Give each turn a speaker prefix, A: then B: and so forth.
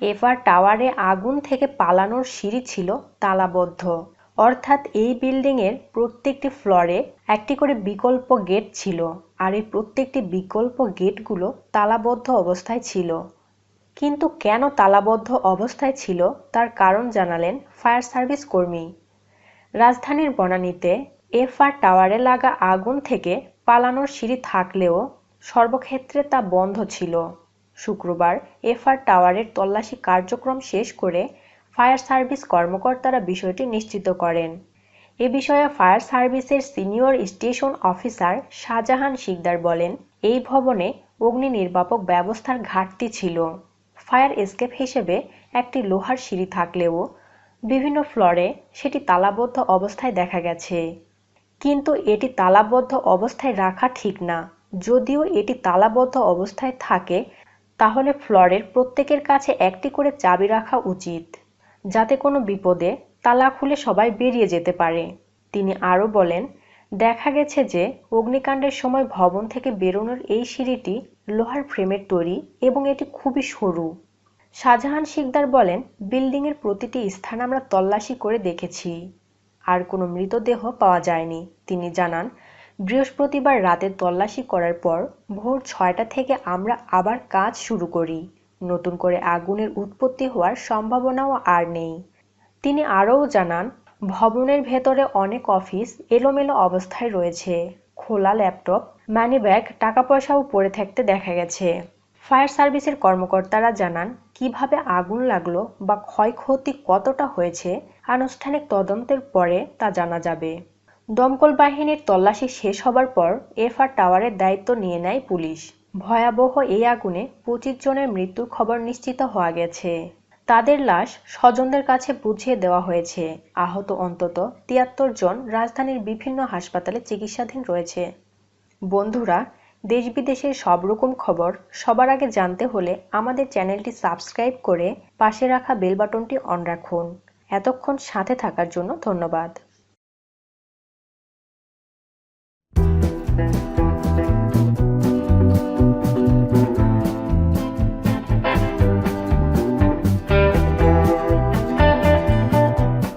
A: FR টাওয়ারে আগুন থেকে পালানোর সিঁড়ি ছিল তালাবদ্ধ। অর্থাৎ এই বিল্ডিংয়ের প্রত্যেকটি ফ্লোরে একটি করে বিকল্প গেট ছিল আর এই প্রত্যেকটি বিকল্প গেটগুলো তালাবদ্ধ অবস্থায় ছিল। কিন্তু কেন তালাবদ্ধ অবস্থায় ছিল তার কারণ জানালেন ফায়ার সার্ভিস কর্মী। রাজধানীর বনানীতে এফআর টাওয়ারে লাগা আগুন থেকে পালানোর সিঁড়ি থাকলেও সর্বক্ষেত্রে তা বন্ধ ছিল। শুক্রবার এফআর টাওয়ারের তল্লাশি কার্যক্রম শেষ করে ফায়ার সার্ভিস কর্মকর্তারা বিষয়টি নিশ্চিত করেন। এ বিষয়ে ফায়ার সার্ভিসের senior station officer Shahjahan Sikdar বলেন, এই ভবনে অগ্নি নির্বাপক ব্যবস্থার ঘাটতি ছিল। ফায়ার এসকেপ হিসেবে একটি লোহার সিঁড়ি থাকলেও বিভিন্ন ফ্লোরে সেটি তালাবদ্ধ অবস্থায় দেখা গেছে। কিন্তু এটি তালাবদ্ধ অবস্থায় রাখা ঠিক না। যদিও এটি তালাবদ্ধ অবস্থায় থাকে তাহলে ফ্লোরের প্রত্যেকের কাছে একটি করে চাবি রাখা উচিত। যাতে কোনো বিপদে তালা খুলে সবাই বেরিয়ে যেতে পারে। তিনি আরও বলেন, দেখা গেছে যে অগ্নিকাণ্ডের সময় ভবন থেকে বেরোনোর এই সিঁড়িটি লোহার ফ্রেমের তৈরি এবং এটি খুবই সরু। শাহজাহান শিকদার বলেন, বিল্ডিংয়ের প্রতিটি স্থান আমরা তল্লাশি করে দেখেছি। আর কোনো মৃতদেহ পাওয়া যায়নি। তিনি জানান বৃহস্পতিবার রাতে তল্লাশি করার পর ভোর ছয়টা থেকে আমরা আবার কাজ শুরু করি। নতুন করে আগুনের উৎপত্তি হওয়ার সম্ভাবনাও আর নেই। তিনি আরও জানান, ভবনের ভেতরে অনেক অফিস এলোমেলো অবস্থায় রয়েছে। খোলা ল্যাপটপ, মানিব্যাগ টাকা পয়সাও পড়ে থাকতে দেখা গেছে। ফায়ার সার্ভিসের কর্মকর্তারা জানান, কীভাবে আগুন লাগল বা ক্ষয়ক্ষতি কতটা হয়েছে, আনুষ্ঠানিক তদন্তের পরে তা জানা যাবে। দমকল বাহিনীর তল্লাশি শেষ হবার পর এফআর টাওয়ারের দায়িত্ব নিয়ে নেয় পুলিশ। ভয়াবহ এই আগুনে পঁচিশ জনের মৃত্যুর খবর নিশ্চিত হওয়া গেছে। তাদের লাশ স্বজনদের কাছে বুঝিয়ে দেওয়া হয়েছে। আহত অন্তত তিয়াত্তর জন রাজধানীর বিভিন্ন হাসপাতালে চিকিৎসাধীন রয়েছে। বন্ধুরা দেশ বিদেশের সব রকম খবর সবার আগে জানতে হলে আমাদের চ্যানেলটি সাবস্ক্রাইব করে পাশে রাখা বেল বাটনটি অন রাখুন। এতক্ষণ সাথে থাকার জন্য ধন্যবাদ। Thank you.